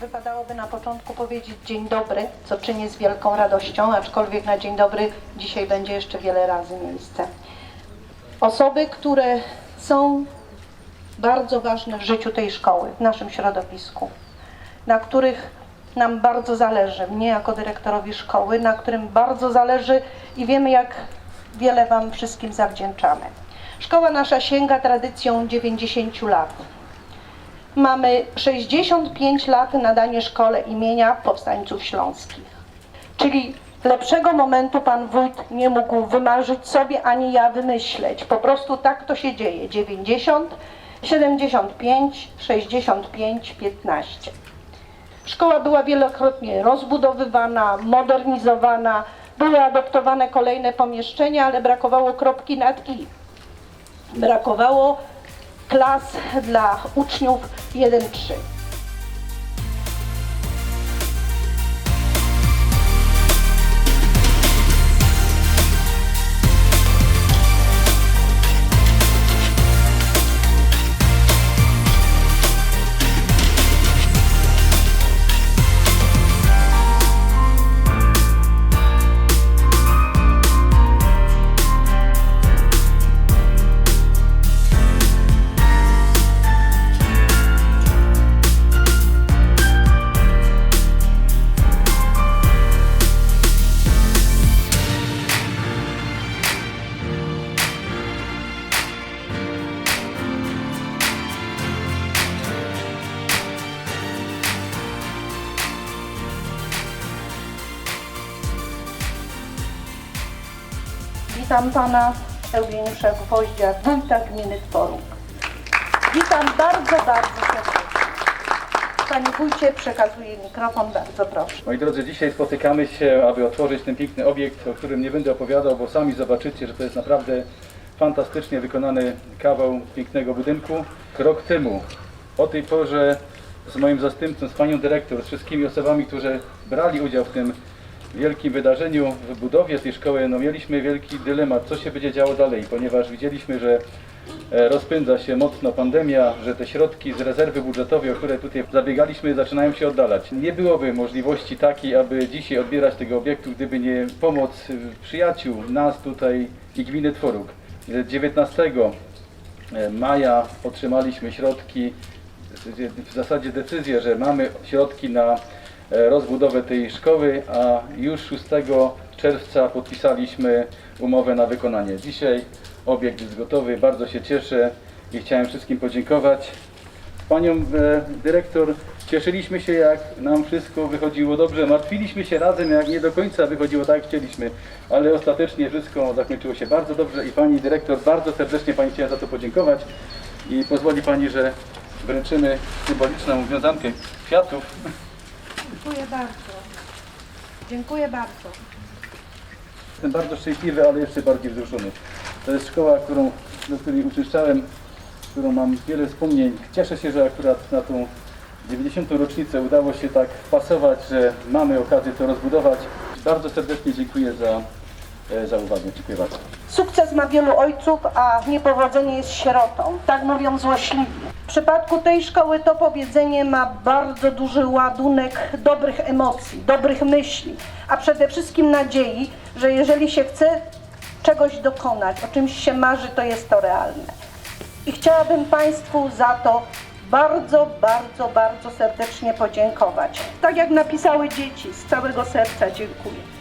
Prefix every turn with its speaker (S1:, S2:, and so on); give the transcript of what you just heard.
S1: Wypadałoby na początku powiedzieć dzień dobry, co czynię z wielką radością, aczkolwiek na dzień dobry dzisiaj będzie jeszcze wiele razy miejsce. Osoby, które są bardzo ważne w życiu tej szkoły, w naszym środowisku, na których nam bardzo zależy, mnie jako dyrektorowi szkoły, na którym bardzo zależy i wiemy, jak wiele Wam wszystkim zawdzięczamy. Szkoła nasza sięga tradycją 90 lat. Mamy 65 lat nadanie szkole imienia powstańców śląskich. Czyli lepszego momentu pan wójt nie mógł wymarzyć sobie, ani ja wymyśleć. Po prostu tak to się dzieje. 90, 75, 65, 15. Szkoła była wielokrotnie rozbudowywana, modernizowana, były adoptowane kolejne pomieszczenia, ale brakowało kropki nad i. Brakowało klas dla uczniów 1-3. Witam pana Eugeniusza Gwoździa, wójta gminy Tworuk. Witam bardzo, bardzo serdecznie. Panie wójcie, przekazuję mikrofon, bardzo proszę.
S2: Moi drodzy, dzisiaj spotykamy się, aby otworzyć ten piękny obiekt, o którym nie będę opowiadał, bo sami zobaczycie, że to jest naprawdę fantastycznie wykonany kawał pięknego budynku. Krok temu, o tej porze z moim zastępcą, z panią dyrektor, z wszystkimi osobami, którzy brali udział w tym wielkim wydarzeniu, w budowie tej szkoły, no mieliśmy wielki dylemat, co się będzie działo dalej, ponieważ widzieliśmy, że e, rozpędza się mocno pandemia, że te środki z rezerwy budżetowej, o które tutaj zabiegaliśmy, zaczynają się oddalać. Nie byłoby możliwości takiej, aby dzisiaj odbierać tego obiektu, gdyby nie pomoc y, przyjaciół, nas tutaj i gminy Tworuk. 19 maja otrzymaliśmy środki, w zasadzie decyzję, że mamy środki na e, rozbudowę tej szkoły, a już 6 czerwca podpisaliśmy umowę na wykonanie. Dzisiaj obiekt jest gotowy, bardzo się cieszę i chciałem wszystkim podziękować. Panią e, dyrektor cieszyliśmy się, jak nam wszystko wychodziło dobrze. Martwiliśmy się razem, jak nie do końca wychodziło tak, jak chcieliśmy, ale ostatecznie wszystko zakończyło się bardzo dobrze i pani dyrektor, bardzo serdecznie pani chciałem za to podziękować i pozwoli pani, że wręczymy symboliczną wiązankę kwiatów.
S1: Dziękuję bardzo. Dziękuję bardzo.
S2: Jestem bardzo szczęśliwy, ale jeszcze bardziej wzruszony. To jest szkoła, którą, do której uczęszczałem, którą mam wiele wspomnień. Cieszę się, że akurat na tą 90. rocznicę udało się tak wpasować, że mamy okazję to rozbudować. Bardzo serdecznie dziękuję za, e, za uwagę. Dziękuję bardzo.
S1: Sukces ma wielu ojców, a niepowodzenie jest sierotą. Tak mówią złośliwi. W przypadku tej szkoły to powiedzenie ma bardzo duży ładunek dobrych emocji, dobrych myśli, a przede wszystkim nadziei, że jeżeli się chce czegoś dokonać, o czymś się marzy, to jest to realne. I chciałabym Państwu za to bardzo, bardzo, bardzo serdecznie podziękować. Tak jak napisały dzieci, z całego serca dziękuję.